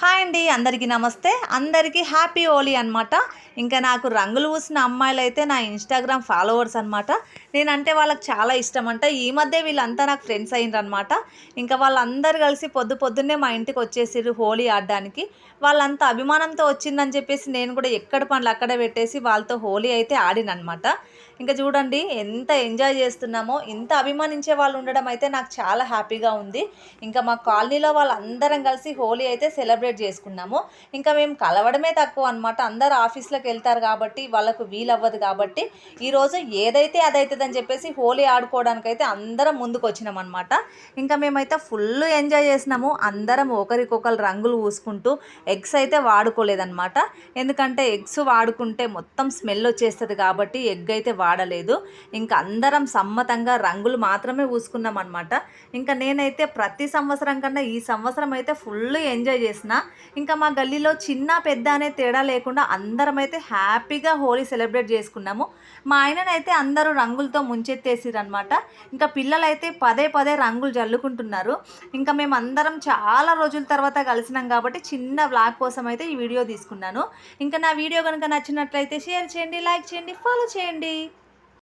Hi అండి అందరికీ నమస్తే. అందరికీ హ్యాపీ హోలీ అనమాట ఇంకా నాకు రంగులు పూసిన అమ్మాయిలు అయితే నా ఇన్స్టాగ్రామ్ ఫాలోవర్స్ అనమాట నేనంటే వాళ్ళకి చాలా ఇష్టం అంట. ఈ మధ్య వీళ్ళంతా నాకు ఫ్రెండ్స్ అయ్యిండ్రనమాట ఇంకా వాళ్ళందరూ కలిసి పొద్దు పొద్దున్నే మా ఇంటికి వచ్చేసారు హోలీ ఆడడానికి. వాళ్ళంతా అభిమానంతో వచ్చిందని చెప్పేసి నేను కూడా ఎక్కడ పనులు అక్కడే పెట్టేసి వాళ్ళతో హోలీ అయితే ఆడిననమాట ఇంకా చూడండి ఎంత ఎంజాయ్ చేస్తున్నామో ఇంత అభిమానించే వాళ్ళు ఉండడం అయితే నాకు చాలా హ్యాపీగా ఉంది. ఇంకా మా కాలనీలో వాళ్ళందరం కలిసి హోలీ అయితే సెలబ్రేట్ చేసుకున్నాము. ఇంకా మేము కలవడమే తక్కువ అనమాట అందరు ఆఫీస్లోకి వెళ్తారు కాబట్టి వాళ్ళకు వీలవ్వదు కాబట్టి ఈరోజు ఏదైతే అదైతుందని చెప్పేసి హోలీ ఆడుకోవడానికి అయితే అందరం ముందుకు వచ్చినాం అనమాట ఇంకా మేమైతే ఫుల్ ఎంజాయ్ చేసినాము. అందరం ఒకరికొకరు రంగులు పూసుకుంటూ ఎగ్స్ అయితే వాడుకోలేదన్నమాట. ఎందుకంటే ఎగ్స్ వాడుకుంటే మొత్తం స్మెల్ వచ్చేస్తుంది కాబట్టి ఎగ్ అయితే వాడలేదు. ఇంకా అందరం సమ్మతంగా రంగులు మాత్రమే పూసుకున్నాం అనమాట ఇంకా నేనైతే ప్రతి సంవత్సరం కన్నా ఈ సంవత్సరం అయితే ఫుల్ ఎంజాయ్ చేసిన. ఇంకా మా గల్లీలో చిన్న పెద్ద అనే తేడా లేకుండా అందరం అయితే హ్యాపీగా హోలీ సెలబ్రేట్ చేసుకున్నాము. మా ఆయననైతే అందరూ రంగులతో ముంచెత్తేసిరనమాట ఇంకా పిల్లలైతే పదే పదే రంగులు జల్లుకుంటున్నారు. ఇంకా మేము అందరం చాలా రోజుల తర్వాత కలిసినాం కాబట్టి చిన్న బ్లాగ్ కోసం అయితే ఈ వీడియో తీసుకున్నాను. ఇంకా నా వీడియో కనుక నచ్చినట్లయితే షేర్ చేయండి లైక్ చేయండి ఫాలో చేయండి.